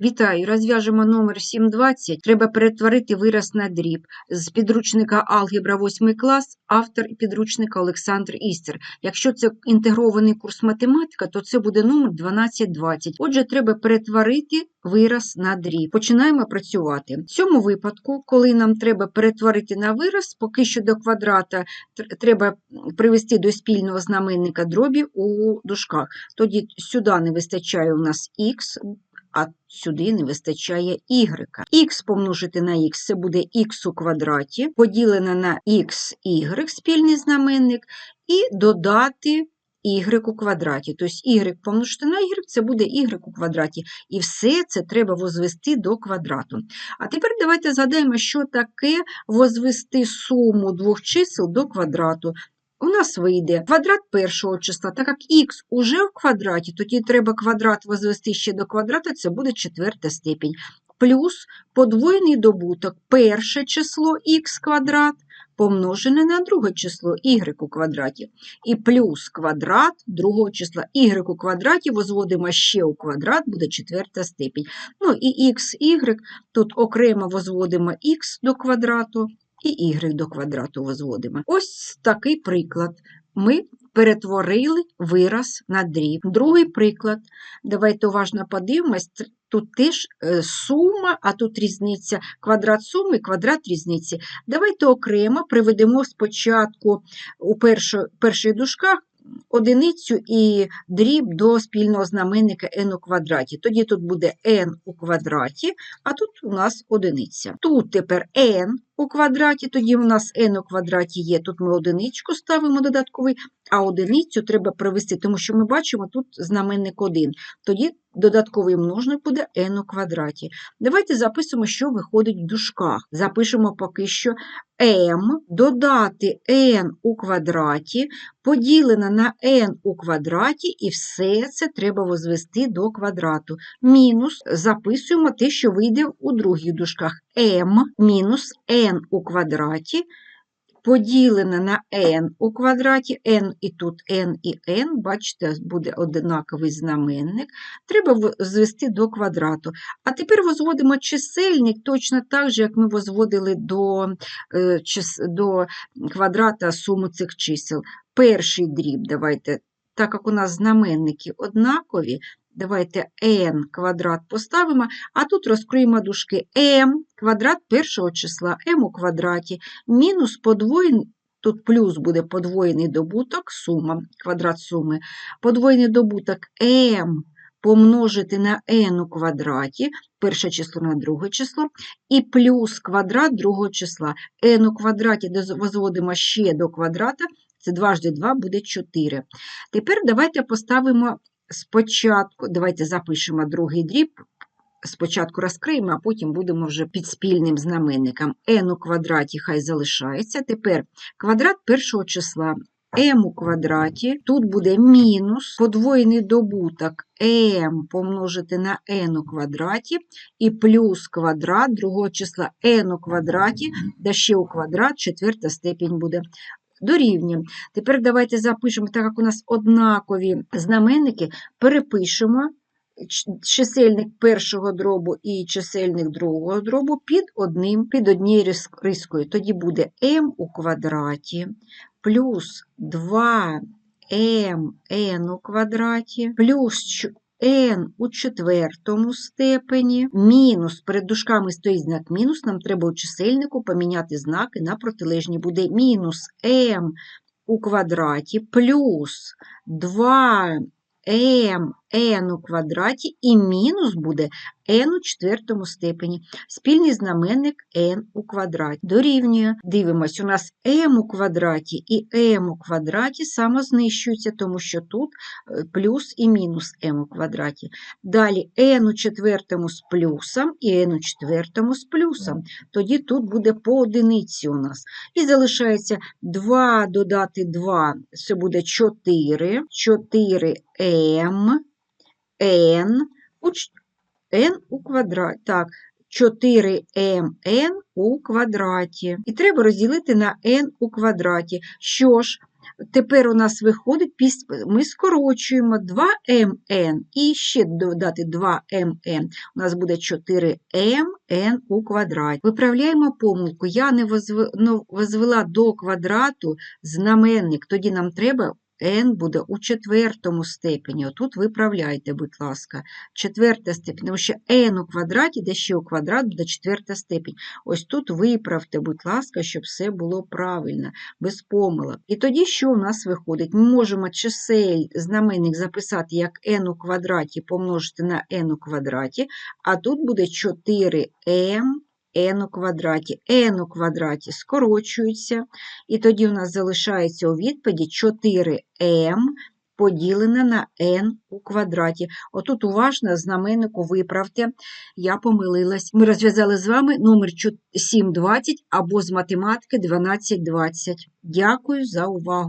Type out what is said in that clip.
Вітаю, розв'яжемо номер 720. Треба перетворити вираз на дріб. З підручника Алгебра 8 клас, автор підручника Олександр Істер. Якщо це інтегрований курс математика, то це буде номер 1220. Отже, треба перетворити вираз на дріб. Починаємо працювати. В цьому випадку, коли нам треба перетворити на вираз, поки що до квадрата треба привести до спільного знаменника дробів у дужках. Тоді сюди не вистачає у нас х, сюди не вистачає y. х помножити на х – це буде х у квадраті, поділене на xy спільний знаменник, і додати y у квадраті. Тобто y помножити на y – це буде y у квадраті. І все це треба возвести до квадрату. А тепер давайте згадаємо, що таке возвести суму двох чисел до квадрату. У нас вийде квадрат першого числа, так як х уже в квадраті, тоді треба квадрат возвести ще до квадрата, це буде четверта степінь. Плюс подвоєний добуток перше число х квадрат помножене на друге число y у квадраті. І плюс квадрат другого числа y у квадраті возводимо ще у квадрат, буде четверта степінь. Ну і х, y, тут окремо возводимо х до квадрату, і y до квадрату возводимо. Ось такий приклад. Ми перетворили вираз на дріб. Другий приклад. Давайте уважно подивимось. Тут теж е, сума, а тут різниця. Квадрат суми, квадрат різниці. Давайте окремо приведемо спочатку у першо, перших дужках одиницю і дріб до спільного знаменника n у квадраті. Тоді тут буде n у квадраті, а тут у нас одиниця. Тут тепер n у квадраті, тоді у нас n у квадраті є. Тут ми одиничку ставимо додатковий, а одиницю треба привести, тому що ми бачимо тут знаменник 1. Тоді додатковий множник буде n у квадраті. Давайте записуємо, що виходить в дужках. Запишемо поки що m додати n у квадраті поділено на n у квадраті, і все це треба возвести до квадрату. Мінус записуємо те, що вийде у других дужках m мінус n у квадраті поділене на n у квадраті, n і тут n і n, бачите, буде одинаковий знаменник, треба звести до квадрату. А тепер возводимо чисельник точно так же, як ми возводили до, е, до квадрата суму цих чисел. Перший дріб, давайте, так як у нас знаменники однакові, давайте n квадрат поставимо, а тут розкриємо дужки m квадрат першого числа m у квадраті мінус подвоєний, тут плюс буде подвоєний добуток, сума, квадрат суми, подвоєний добуток m помножити на n у квадраті, перше число на друге число, і плюс квадрат другого числа. n у квадраті возводимо ще до квадрата, це дважди 2 буде 4. Тепер давайте поставимо спочатку, давайте запишемо другий дріб, спочатку розкриємо, а потім будемо вже під спільним знаменником. n у квадраті хай залишається. Тепер квадрат першого числа m у квадраті, тут буде мінус подвоєний добуток m помножити на n у квадраті і плюс квадрат другого числа n у квадраті, да ще у квадрат, четверта степінь буде. Дорівнює. Тепер давайте запишемо, так як у нас однакові знаменники, перепишемо чисельник першого дробу і чисельник другого дробу під одним, під однією рискою. Тоді буде m у квадраті плюс 2mn у квадраті плюс n у четвертому степені, мінус, перед дужками стоїть знак мінус, нам треба у чисельнику поміняти знаки на протилежні. Буде мінус m у квадраті плюс 2 m n у квадраті і мінус буде n у четвертому степені. Спільний знаменник n у квадраті. Дорівнює. Дивимось, у нас m у квадраті і m у квадраті самознищуються, тому що тут е, плюс і мінус m у квадраті. Далі n у четвертому з плюсом і n у четвертому з плюсом. Тоді тут буде по одиниці у нас. І залишається 2 додати 2, це буде 4, 4m, n n у квадраті. Так, 4mn у квадраті. І треба розділити на n у квадраті. Що ж, Тепер у нас виходить, ми скорочуємо 2mn і ще додати 2mn. У нас буде 4mn у квадраті. Виправляємо помилку. Я не ну, возвела до квадрату знаменник, тоді нам треба n буде у четвертому степені. Отут виправляйте, будь ласка. Четверта степень, тому що n у квадраті, де ще у квадрат буде четверта степень. Ось тут виправте, будь ласка, щоб все було правильно, без помилок. І тоді що у нас виходить? Ми можемо чисельний знаменник записати як n у квадраті помножити на n у квадраті, а тут буде 4m n у квадраті. n у квадраті скорочується, і тоді у нас залишається у відповіді 4m поділене на n у квадраті. Отут уважно знаменнику виправте, я помилилась. Ми розв'язали з вами номер 720 або з математики 1220. Дякую за увагу.